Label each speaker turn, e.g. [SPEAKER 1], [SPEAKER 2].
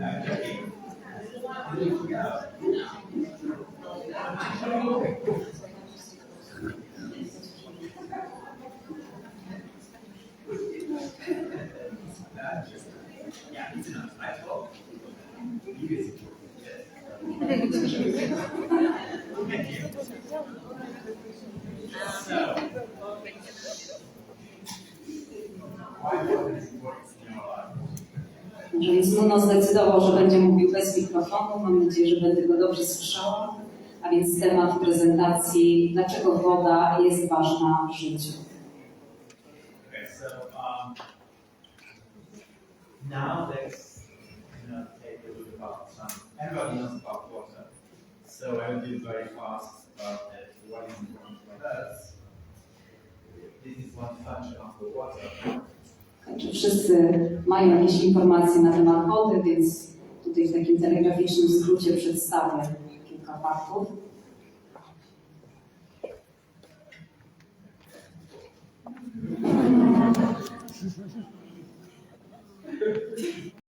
[SPEAKER 1] So. Why would this work? Więc Nuno zdecydował, że będzie mówił bez mikrofonu. Mam nadzieję, że będę go dobrze słyszała. A więc temat prezentacji, dlaczego woda jest ważna w życiu.
[SPEAKER 2] Okay, so um, now let's you know, take a look about some. Everybody knows about water, so I will do very fast about it. What is important for us? This is one function of the water.
[SPEAKER 1] Także wszyscy mają jakieś informacje na temat wody, więc tutaj w takim telegraficznym skrócie przedstawię kilka faktów.